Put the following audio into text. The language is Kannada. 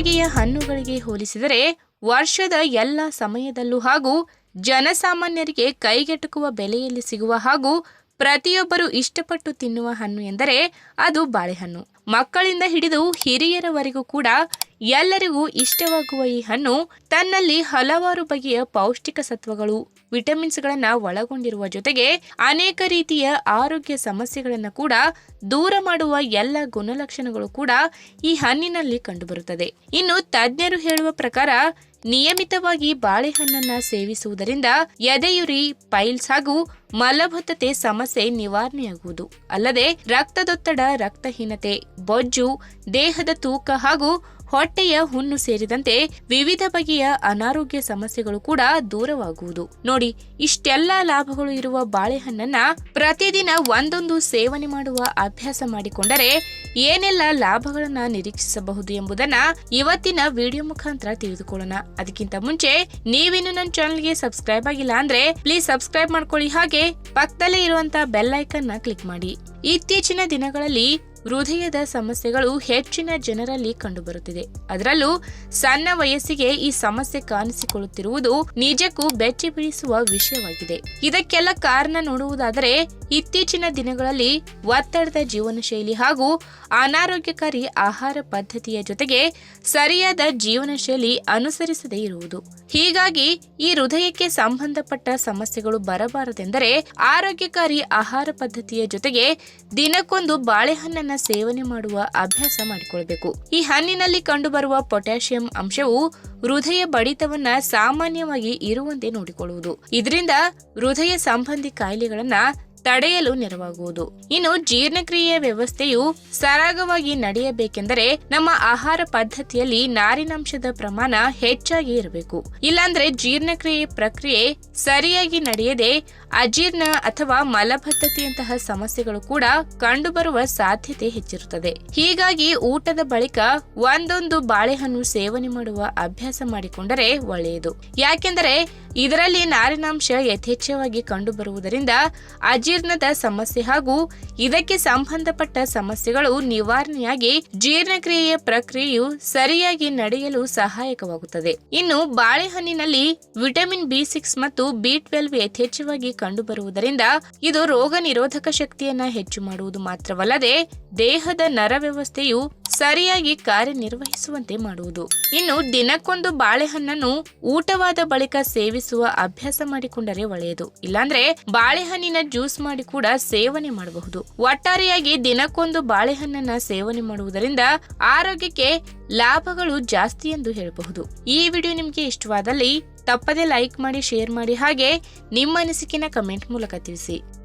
ಬಗೆಯ ಹಣ್ಣುಗಳಿಗೆ ಹೋಲಿಸಿದರೆ ವರ್ಷದ ಎಲ್ಲ ಸಮಯದಲ್ಲೂ ಹಾಗೂ ಜನಸಾಮಾನ್ಯರಿಗೆ ಕೈಗೆಟುಕುವ ಬೆಲೆಯಲ್ಲಿ ಸಿಗುವ ಹಾಗೂ ಪ್ರತಿಯೊಬ್ಬರು ಇಷ್ಟಪಟ್ಟು ತಿನ್ನುವ ಹಣ್ಣು ಎಂದರೆ ಅದು ಬಾಳೆಹಣ್ಣು. ಮಕ್ಕಳಿಂದ ಹಿಡಿದು ಹಿರಿಯರವರೆಗೂ ಕೂಡ ಎಲ್ಲರಿಗೂ ಇಷ್ಟವಾಗುವ ಈ ಹಣ್ಣು ತನ್ನಲ್ಲಿ ಹಲವಾರು ಬಗೆಯ ಪೌಷ್ಟಿಕ ಸತ್ವಗಳು, ವಿಟಮಿನ್ಸ್ಗಳನ್ನು ಒಳಗೊಂಡಿರುವ ಜೊತೆಗೆ ಅನೇಕ ರೀತಿಯ ಆರೋಗ್ಯ ಸಮಸ್ಯೆಗಳನ್ನು ಕೂಡ ದೂರ ಮಾಡುವ ಎಲ್ಲ ಗುಣಲಕ್ಷಣಗಳು ಕೂಡ ಈ ಹಣ್ಣಿನಲ್ಲಿ ಕಂಡುಬರುತ್ತದೆ. ಇನ್ನು ತಜ್ಞರು ಹೇಳುವ ಪ್ರಕಾರ ನಿಯಮಿತವಾಗಿ ಬಾಳೆಹಣ್ಣನ್ನು ಸೇವಿಸುವುದರಿಂದ ಎದೆಯುರಿ, ಪೈಲ್ಸ್ ಹಾಗೂ ಮಲಬದ್ಧತೆ ಸಮಸ್ಯೆ ನಿವಾರಣೆಯಾಗುವುದು. ಅಲ್ಲದೆ ರಕ್ತದೊತ್ತಡ, ರಕ್ತಹೀನತೆ, ಬೊಜ್ಜು, ದೇಹದ ತೂಕ ಹಾಗೂ ಹೊಟ್ಟೆಯ ಹುಣ್ಣು ಸೇರಿದಂತೆ ವಿವಿಧ ಬಗೆಯ ಅನಾರೋಗ್ಯ ಸಮಸ್ಯೆಗಳು ಕೂಡ ದೂರವಾಗುವುದು. ನೋಡಿ, ಇಷ್ಟೆಲ್ಲ ಲಾಭಗಳು ಇರುವ ಬಾಳೆಹಣ್ಣನ್ನ ಪ್ರತಿದಿನ ಒಂದೊಂದು ಸೇವನೆ ಮಾಡುವ ಅಭ್ಯಾಸ ಮಾಡಿಕೊಂಡರೆ ಏನೆಲ್ಲ ಲಾಭಗಳನ್ನ ನಿರೀಕ್ಷಿಸಬಹುದು ಎಂಬುದನ್ನ ಇವತ್ತಿನ ವಿಡಿಯೋ ಮುಖಾಂತರ ತಿಳಿದುಕೊಳ್ಳೋಣ. ಅದಕ್ಕಿಂತ ಮುಂಚೆ, ನೀವಿನ್ನು ನನ್ನ ಚಾನಲ್ಗೆ ಸಬ್ಸ್ಕ್ರೈಬ್ ಆಗಿಲ್ಲ ಅಂದ್ರೆ ಪ್ಲೀಸ್ ಸಬ್ಸ್ಕ್ರೈಬ್ ಮಾಡ್ಕೊಳ್ಳಿ. ಹಾಗೆ ಪಕ್ಕದಲ್ಲೇ ಇರುವಂತಹ ಬೆಲ್ ಐಕನ್ ಕ್ಲಿಕ್ ಮಾಡಿ. ಇತ್ತೀಚಿನ ದಿನಗಳಲ್ಲಿ ಹೃದಯದ ಸಮಸ್ಯೆಗಳು ಹೆಚ್ಚಿನ ಜನರಲ್ಲಿ ಕಂಡುಬರುತ್ತಿದೆ. ಅದರಲ್ಲೂ ಸಣ್ಣ ವಯಸ್ಸಿಗೆ ಈ ಸಮಸ್ಯೆ ಕಾಣಿಸಿಕೊಳ್ಳುತ್ತಿರುವುದು ನಿಜಕ್ಕೂ ಬೆಚ್ಚಿ ಬೀಳಿಸುವ ವಿಷಯವಾಗಿದೆ. ಇದಕ್ಕೆಲ್ಲ ಕಾರಣ ನೋಡುವುದಾದರೆ ಇತ್ತೀಚಿನ ದಿನಗಳಲ್ಲಿ ಒತ್ತಡದ ಜೀವನ ಶೈಲಿ ಹಾಗೂ ಅನಾರೋಗ್ಯಕಾರಿ ಆಹಾರ ಪದ್ಧತಿಯ ಜೊತೆಗೆ ಸರಿಯಾದ ಜೀವನ ಶೈಲಿ ಅನುಸರಿಸದೇ ಇರುವುದು. ಹೀಗಾಗಿ ಈ ಹೃದಯಕ್ಕೆ ಸಂಬಂಧಪಟ್ಟ ಸಮಸ್ಯೆಗಳು ಬರಬಾರದೆಂದರೆ ಆರೋಗ್ಯಕಾರಿ ಆಹಾರ ಪದ್ಧತಿಯ ಜೊತೆಗೆ ದಿನಕ್ಕೊಂದು ಬಾಳೆಹಣ್ಣನ್ನ ಸೇವನೆ ಮಾಡುವ ಅಭ್ಯಾಸ ಮಾಡಿಕೊಳ್ಬೇಕು. ಈ ಹಣ್ಣಿನಲ್ಲಿ ಕಂಡುಬರುವ ಪೊಟ್ಯಾಸಿಯಂ ಅಂಶವು ಹೃದಯ ಬಡಿತವನ್ನ ಸಾಮಾನ್ಯವಾಗಿ ಇರುವಂತೆ ನೋಡಿಕೊಳ್ಳುವುದು. ಇದರಿಂದ ಹೃದಯ ಸಂಬಂಧಿ ಕಾಯಿಲೆಗಳನ್ನ ತಡೆಯಲು ನೆರವಾಗುವುದು. ಇನ್ನು ಜೀರ್ಣಕ್ರಿಯೆ ವ್ಯವಸ್ಥೆಯು ಸರಾಗವಾಗಿ ನಡೆಯಬೇಕೆಂದರೆ ನಮ್ಮ ಆಹಾರ ಪದ್ಧತಿಯಲ್ಲಿ ನಾರಿನಾಂಶದ ಪ್ರಮಾಣ ಹೆಚ್ಚಾಗಿ ಇರಬೇಕು. ಇಲ್ಲಾಂದ್ರೆ ಜೀರ್ಣಕ್ರಿಯೆ ಪ್ರಕ್ರಿಯೆ ಸರಿಯಾಗಿ ನಡೆಯದೆ ಅಜೀರ್ಣ ಅಥವಾ ಮಲಬದ್ಧತೆಯಂತಹ ಸಮಸ್ಯೆಗಳು ಕೂಡ ಕಂಡುಬರುವ ಸಾಧ್ಯತೆ ಹೆಚ್ಚಿರುತ್ತದೆ. ಹೀಗಾಗಿ ಊಟದ ಬಳಿಕ ಒಂದೊಂದು ಬಾಳೆಹಣ್ಣು ಸೇವನೆ ಮಾಡುವ ಅಭ್ಯಾಸ ಮಾಡಿಕೊಂಡರೆ ಒಳ್ಳೆಯದು. ಯಾಕೆಂದರೆ ಇದರಲ್ಲಿ ನಾರಿನಾಂಶ ಯಥೇಚ್ಛವಾಗಿ ಕಂಡುಬರುವುದರಿಂದ ಅಜೀರ್ಣದ ಸಮಸ್ಯೆ ಹಾಗೂ ಇದಕ್ಕೆ ಸಂಬಂಧಪಟ್ಟ ಸಮಸ್ಯೆಗಳು ನಿವಾರಣೆಯಾಗಿ ಜೀರ್ಣಕ್ರಿಯೆಯ ಪ್ರಕ್ರಿಯೆಯು ಸರಿಯಾಗಿ ನಡೆಯಲು ಸಹಾಯಕವಾಗುತ್ತದೆ. ಇನ್ನು ಬಾಳೆಹಣ್ಣಿನಲ್ಲಿ ವಿಟಮಿನ್ ಬಿ ಸಿಕ್ಸ್ ಮತ್ತು ಬಿ ಟ್ವೆಲ್ವ್ ಯಥೇಚ್ಛವಾಗಿ ಕಂಡುಬರುವುದರಿಂದ ಇದು ರೋಗ ನಿರೋಧಕ ಶಕ್ತಿಯನ್ನ ಹೆಚ್ಚು ಮಾಡುವುದು ಮಾತ್ರವಲ್ಲದೆ ದೇಹದ ನರ ವ್ಯವಸ್ಥೆಯು ಸರಿಯಾಗಿ ಕಾರ್ಯನಿರ್ವಹಿಸುವಂತೆ ಮಾಡುವುದು. ಇನ್ನು ದಿನಕ್ಕೊಂದು ಬಾಳೆಹಣ್ಣನ್ನು ಊಟವಾದ ಬಳಿಕ ಸೇವಿಸುವ ಅಭ್ಯಾಸ ಮಾಡಿಕೊಂಡರೆ ಒಳ್ಳೆಯದು. ಇಲ್ಲಾಂದ್ರೆ ಬಾಳೆಹಣ್ಣಿನ ಜ್ಯೂಸ್ ಮಾಡಿ ಕೂಡ ಸೇವನೆ ಮಾಡಬಹುದು. ಒಟ್ಟಾರೆಯಾಗಿ ದಿನಕ್ಕೊಂದು ಬಾಳೆಹಣ್ಣನ್ನ ಸೇವನೆ ಮಾಡುವುದರಿಂದ ಆರೋಗ್ಯಕ್ಕೆ ಲಾಭಗಳು ಜಾಸ್ತಿ ಎಂದು ಹೇಳಬಹುದು. ಈ ವಿಡಿಯೋ ನಿಮಗೆ ಇಷ್ಟವಾದಲ್ಲಿ ತಪ್ಪದೆ ಲೈಕ್ ಮಾಡಿ, ಶೇರ್ ಮಾಡಿ ಹಾಗೆ ನಿಮ್ಮ ಅನಿಸಿಕೆನ ಕಮೆಂಟ್ ಮೂಲಕ ತಿಳಿಸಿ.